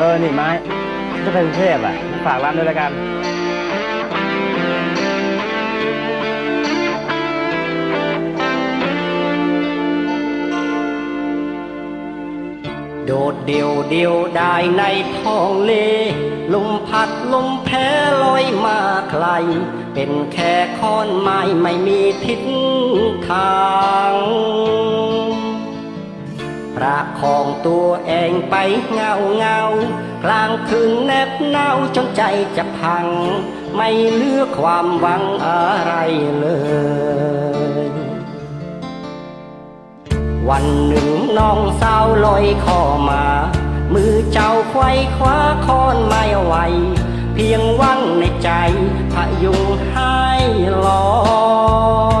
เออ นี่ไม้จะไปกรุงเทพอะ ฝากร้านด้วยล้วกันโดดเดี่ยวเดียวได้ในท้องเลลมพัดลมแพ้ลอยมาไกล เป็นแค่ค้อนไม้ไม่มีทิศทาง ประคองตัวเองไปเงาเงากลางคืนแนบหนาจนใจจะพัง ไม่เลือความหวังอะไรเลย วันหนึ่งน้องสาวลอยคอมา มือเจ้าไขว้คว้าคอนไม่ไหว เพียงวังในใจพยุงให้ลอ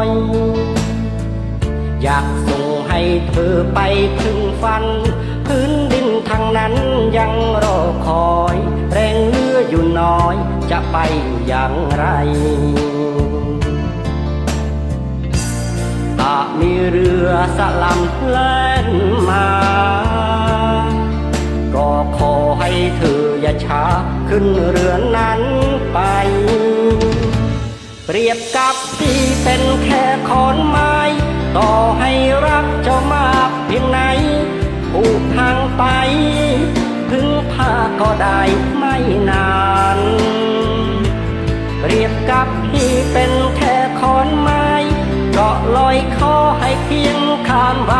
ยอยากส่งให้เธอไปถึง ฝัน พื้นดินทางนั้นยังรอคอย แรงเลืออยู่น้อย จะไปอย่างไรตามีเรือสลัมแล่นมา ก็ขอให้เธออย่าช้าขึ้นเรือนั้นไป เปรียบกับที่เป็นแค่ ได้ไม่นาน เปรียบกับพี่เป็นแค่ขอนไม้ก็ลอยคอให้เพียงข้ามวัน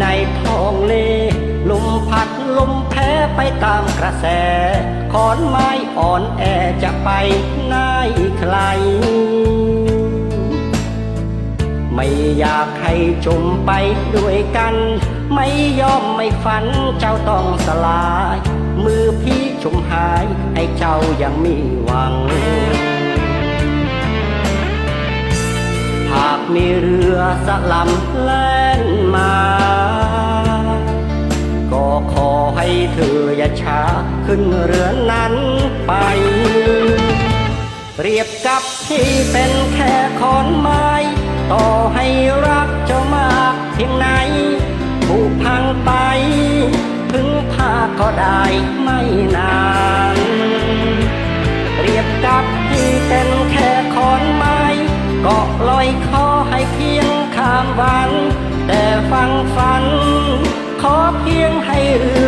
ในท้องเลลมพัดลมแพ้ไปตามกระแส ขอนไม้อ่อนแอจะไปไหนไกลไม่อยากให้จมไปด้วยกัน ไม่ยอมไม่ฝันเจ้าต้องสลาย มือพี่ชมหายให้เจ้ายังมีหวัง มีเรือสลัมแล่นมา ก็ขอให้เธออย่าช้าขึ้นเรือนั้นไป เปรียบกับที่เป็นแค่ขอนไม้ ต่อให้รักเจ้ามากเพียงไหนผูกพังไป ถึงพาก็ได้ไม่นาน เปรียบกับที่เป็น หวัง แต่ฟังฝัน ขอเพียงให้เรือ